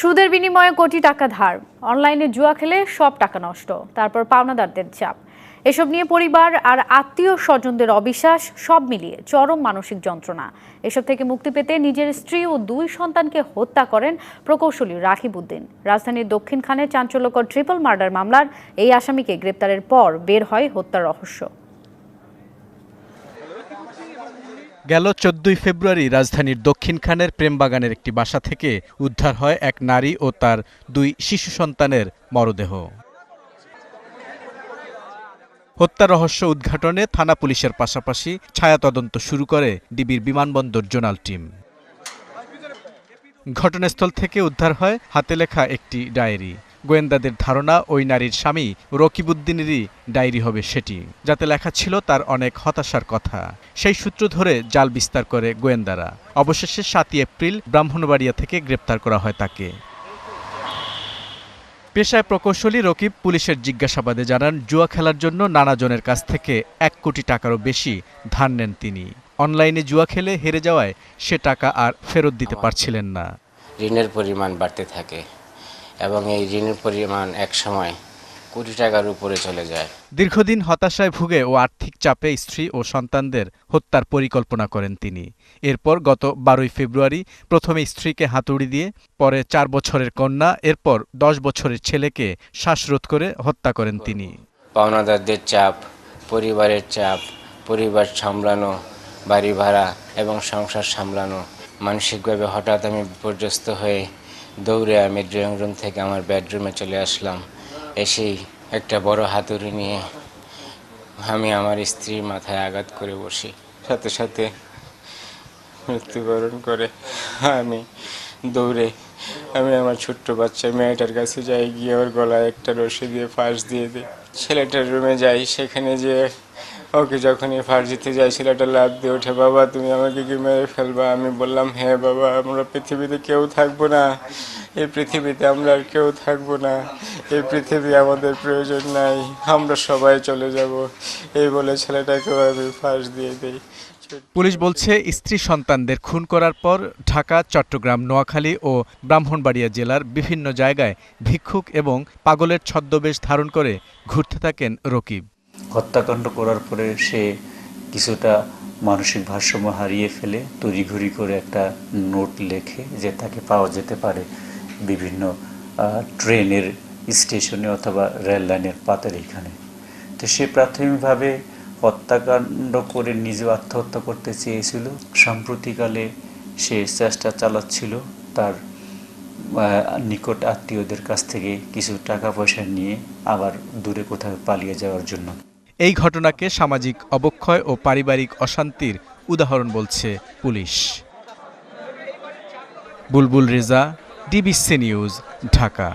সুদের বিনিময়ে কোটি টাকা ধার। অনলাইনে জুয়া খেলে সব টাকা নষ্ট। তারপর পাওনাদারদের চাপ। এসব নিয়ে পরিবার আর আত্মীয় স্বজনদের অবিশ্বাস, সব মিলিয়ে চরম মানসিক যন্ত্রণা। এসব থেকে মুক্তি পেতে নিজের স্ত্রী ও দুই সন্তানকে হত্যা করেন প্রকৌশলী রাকিবউদ্দিন রাজধানীর দক্ষিণখানে চাঞ্চল্যকর ট্রিপল মার্ডার মামলার এই আসামিকে গ্রেপ্তারের পর বের হয় হত্যার রহস্য। গেল চোদ্দই ফেব্রুয়ারি রাজধানীর দক্ষিণখানের প্রেমবাগানের একটি বাসা থেকে উদ্ধার হয় এক নারী ও তার দুই শিশু সন্তানের মরদেহ। হত্যা রহস্য উদ্ঘাটনে থানা পুলিশের পাশাপাশি ছায়া তদন্ত শুরু করে ডিবির বিমানবন্দর জোনাল টিম। ঘটনাস্থল থেকে উদ্ধার হয় হাতে লেখা একটি ডায়েরি। গোয়েন্দাদের ধারণা, ওই নারীর স্বামী রকিবউদ্দিনেরই ডায়েরি হবে সেটি, যাতে লেখা ছিল তার অনেক হতাশার কথা। সেই সূত্র ধরে জাল বিস্তার করে গোয়েন্দারা। অবশেষে সাতই এপ্রিল ব্রাহ্মণবাড়িয়া থেকে গ্রেপ্তার করা হয় তাকে। পেশায় প্রকৌশলী রকিব পুলিশের জিজ্ঞাসাবাদে জানান, জুয়া খেলার জন্য নানাজনের কাছ থেকে এক কোটি টাকারও বেশি ধার নেন তিনি। অনলাইনে জুয়া খেলে হেরে যাওয়ায় সে টাকা আর ফেরত দিতে পারছিলেন না। ঋণের পরিমাণ বাড়তে থাকে। এবং এই ঋণের পরিমাণ এক সময় কোটি টাকার উপরে চলে যায়। দীর্ঘদিন হতাশায় ভুগে ও আর্থিক চাপে স্ত্রী ও সন্তানদের হত্যার পরিকল্পনা করেন তিনি। এরপর গত বারোই ফেব্রুয়ারি প্রথমে স্ত্রীকে হাতুড়ি দিয়ে পরে চার বছরের কন্যা এরপর দশ বছরের ছেলেকে শ্বাসরোধ করে হত্যা করেন তিনি। পাওনাদারদের চাপ পরিবারের চাপ পরিবার সামলানো বাড়ি ভাড়া এবং সংসার সামলানো মানসিকভাবে হঠাৎ আমি বিপর্যস্ত হয়ে দৌড়ে আমি ড্রয়িং রুম থেকে আমার বেডরুমে চলে আসলাম। এসেই একটা বড় হাতুড়ি নিয়ে আমি আমার স্ত্রীর মাথায় আঘাত করে বসি। সাথে সাথে মৃত্যুবরণ করে আমি দৌড়ে আমি আমার ছোট্ট বাচ্চা মেয়েটার কাছে যাই, গিয়ে ওর গলায় একটা রশি দিয়ে ফাঁস দিয়ে দিই। ছেলেটার রুমে যাই, সেখানে যে ওকে যখনই ফাঁস দিতে যাই ছেলেটা লাভ দিয়ে ওঠে, বাবা, তুমি আমাকে কি মেরে ফেলবা? আমি বললাম হ্যাঁ বাবা, আমরা পৃথিবীতে কেউ থাকব না। এই পৃথিবীতে আমরা আর কেউ থাকব না। এই পৃথিবী আমাদের প্রয়োজন নাই। আমরা সবাই চলে যাব। এই বলে ছেলেটাকেও আমি ফাঁস দিয়ে দিই। পুলিশ বলছে, স্ত্রী সন্তানদের খুন করার পর ঢাকা, চট্টগ্রাম, নোয়াখালী ও ব্রাহ্মণবাড়িয়া জেলার বিভিন্ন জায়গায় ভিক্ষুক এবং পাগলের ছদ্মবেশ ধারণ করে ঘুরতে থাকেন রকিব। হত্যাকাণ্ড করার পরে সে কিছুটা মানসিক ভারসাম্য হারিয়ে ফেলে, তড়িঘড়ি করে একটা নোট লেখে যে তাকে পাওয়া যেতে পারে বিভিন্ন ট্রেনের স্টেশনে অথবা রেল লাইনের পাতের এখানে। তো সে প্রাথমিকভাবে হত্যাকাণ্ড করে নিজে আত্মহত্যা করতে চেয়েছিল। সাম্প্রতিকালে সে চেষ্টা চালাচ্ছিল তার নিকট আত্মীয়দের কাছ থেকে কিছু টাকা পয়সা নিয়ে আবার দূরে কোথাও পালিয়ে যাওয়ার জন্য। এই ঘটনাকে সামাজিক অবক্ষয় ও পারিবারিক অশান্তির উদাহরণ বলছে police. Bulbul Reza, DBC news, Dhaka.